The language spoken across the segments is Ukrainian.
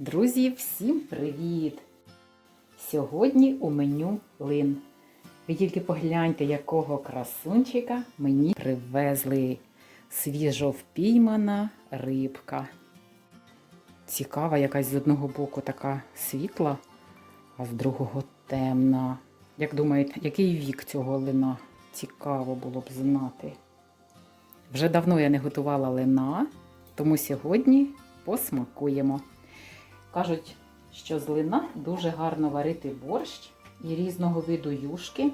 Друзі, всім привіт! Сьогодні у меню лин. Ви тільки погляньте, якого красунчика мені привезли свіжо впіймана рибка. Цікава, якась з одного боку така світла, а з другого темна. Як думаєте, який вік цього лина? Цікаво було б знати. Вже давно я не готувала лина, тому сьогодні посмакуємо. Кажуть, що з лина дуже гарно варити борщ і різного виду юшки,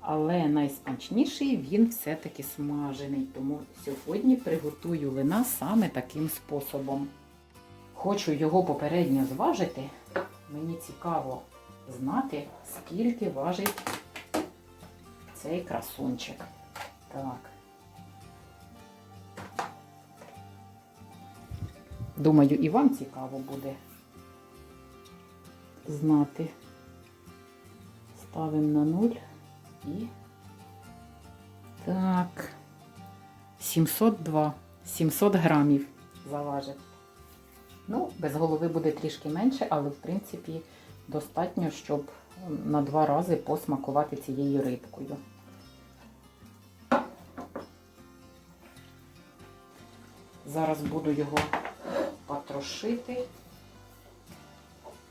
але найсмачніший він все-таки смажений. Тому сьогодні приготую лина саме таким способом. Хочу його попередньо зважити. Мені цікаво знати, скільки важить цей красунчик. Так. Думаю, і вам цікаво буде знати. Ставимо на нуль і так. 702, 700 грамів заважить. Ну, без голови буде трішки менше, але в принципі достатньо, щоб на два рази посмакувати цією рибкою. Зараз буду його потрошити.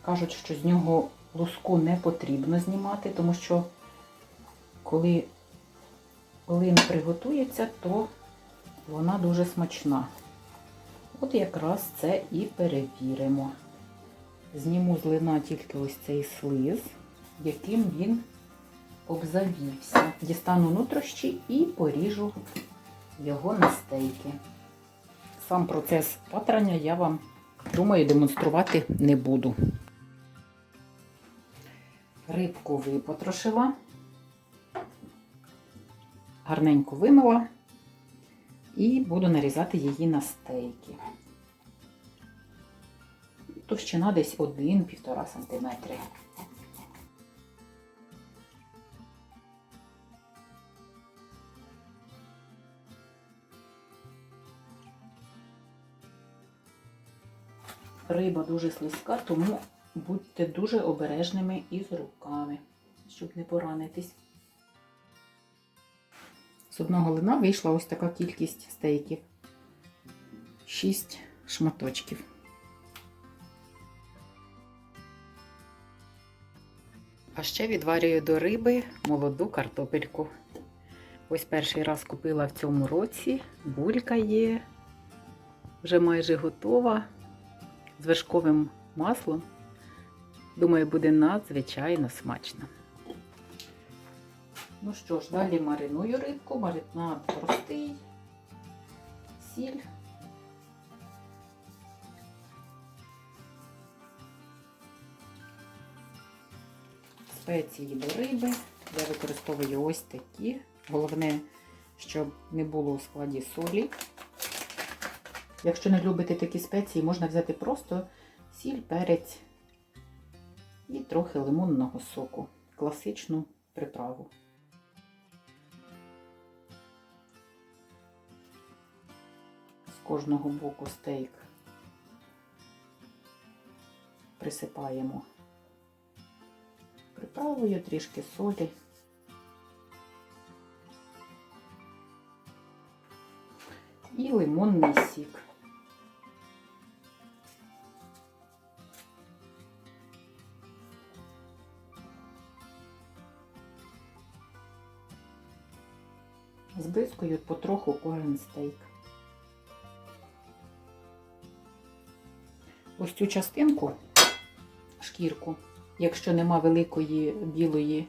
Кажуть, що з нього луску не потрібно знімати, тому що коли лин приготується, то вона дуже смачна. От якраз це і перевіримо. Зніму з лина тільки ось цей слиз, яким він обзавівся. Дістану нутрощі і поріжу його на стейки. Сам процес патрання я вам, думаю, демонструвати не буду. Рибку випотрошила, гарненько вимила і буду нарізати її на стейки. Товщина десь 1-1,5 см. Риба дуже слизька, тому будьте дуже обережними із руками, щоб не поранитись. З одного лина вийшла ось така кількість стейків. 6 шматочків. А ще відварюю до риби молоду картопельку. Ось перший раз купила в цьому році. Булька є, вже майже готова з вершковим маслом. Думаю, буде надзвичайно смачно. Ну що ж, далі мариную рибку, маринад простий, сіль. Спеції до риби. Я використовую ось такі. Головне, щоб не було у складі солі. Якщо не любите такі спеції, можна взяти просто сіль, перець і трохи лимонного соку. Класичну приправу. З кожного боку стейк присипаємо приправою, трішки солі. І лимонний сік. Збризкую потроху кожен стейк. Ось цю частинку, шкірку, якщо нема великої білої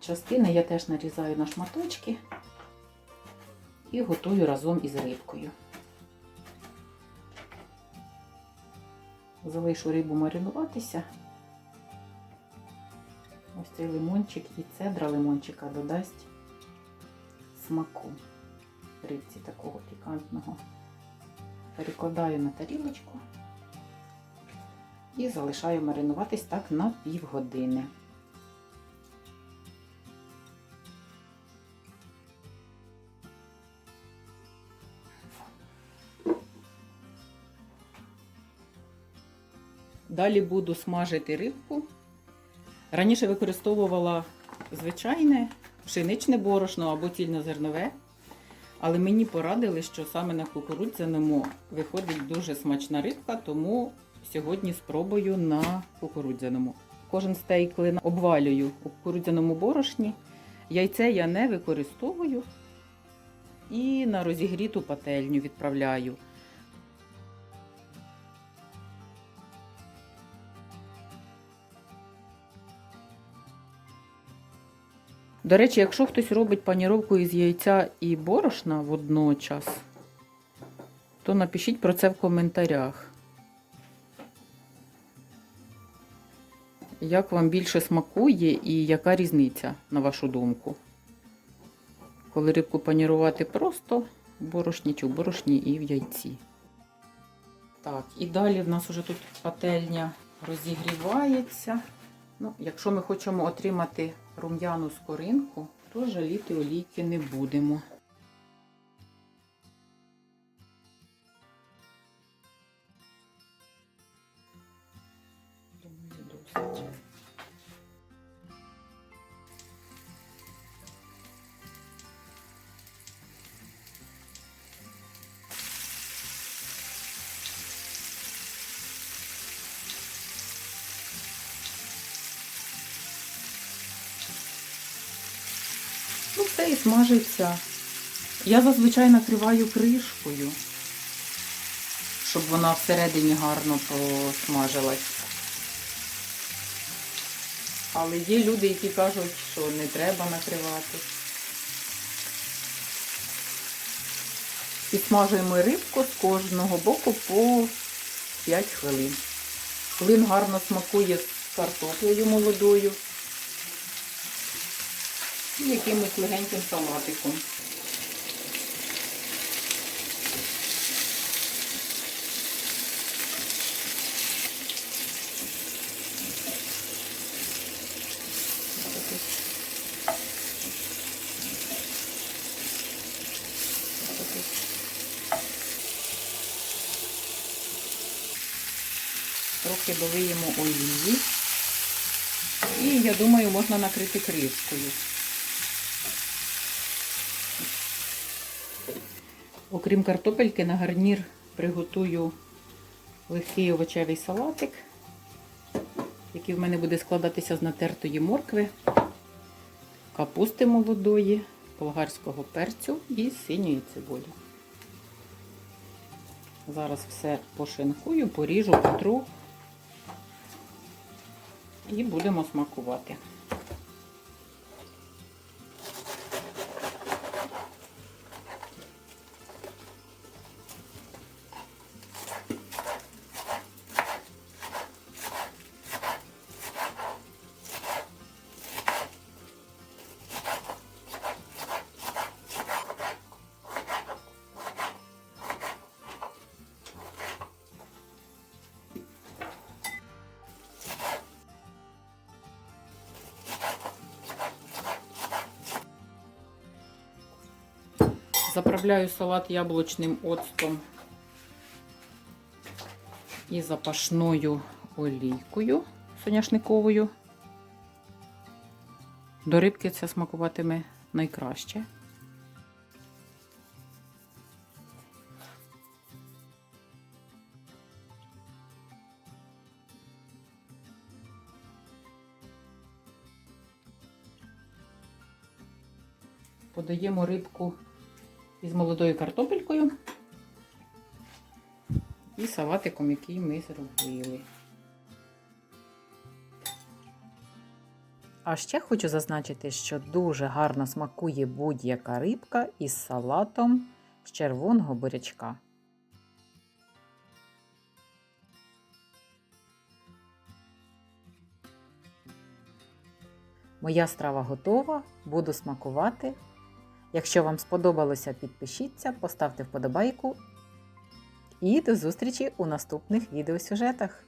частини, я теж нарізаю на шматочки і готую разом із рибкою. Залишу рибу маринуватися. Ось цей лимончик і цедра лимончика додасть смаку рибці такого пікантного. Перекладаю на тарілочку і залишаю маринуватись так на півгодини. Далі буду смажити рибку. Раніше використовувала звичайне пшеничне борошно або цільнозернове. Але мені порадили, що саме на кукурудзяному виходить дуже смачна рибка, тому сьогодні спробую на кукурудзяному. Кожен стейк лина обвалюю у кукурудзяному борошні. Яйце я не використовую і на розігріту пательню відправляю. До речі, якщо хтось робить паніровку із яйця і борошна водночас, то напишіть про це в коментарях. Як вам більше смакує і яка різниця, на вашу думку? Коли рибку панірувати просто в борошні чи в борошні і в яйці. Так, і далі в нас вже тут пательня розігрівається. Ну, якщо ми хочемо отримати рум'яну скоринку, то жаліти олійки не будемо. Все і смажиться. Я зазвичай накриваю кришкою, щоб вона всередині гарно посмажилась. Але є люди, які кажуть, що не треба накривати. Підсмажуємо рибку з кожного боку по 5 хвилин. Клин гарно смакує з картоплею молодою і якимось легеньким салатиком. Трохи долиємо олії. І я думаю, можна накрити кришкою. Окрім картопельки, на гарнір приготую легкий овочевий салатик, який в мене буде складатися з натертої моркви, капусти молодої, болгарського перцю і синьої цибулі. Зараз все пошинкую, поріжу, потру і будемо смакувати. Заправляю салат яблучним оцтом і запашною олійкою соняшниковою. До рибки це смакуватиме найкраще. Подаємо рибку із молодою картопелькою і салатиком, який ми зробили. А ще хочу зазначити, що дуже гарно смакує будь-яка рибка із салатом з червоного бурячка. Моя страва готова, буду смакувати. Якщо вам сподобалося, підпишіться, поставте вподобайку і до зустрічі у наступних відеосюжетах.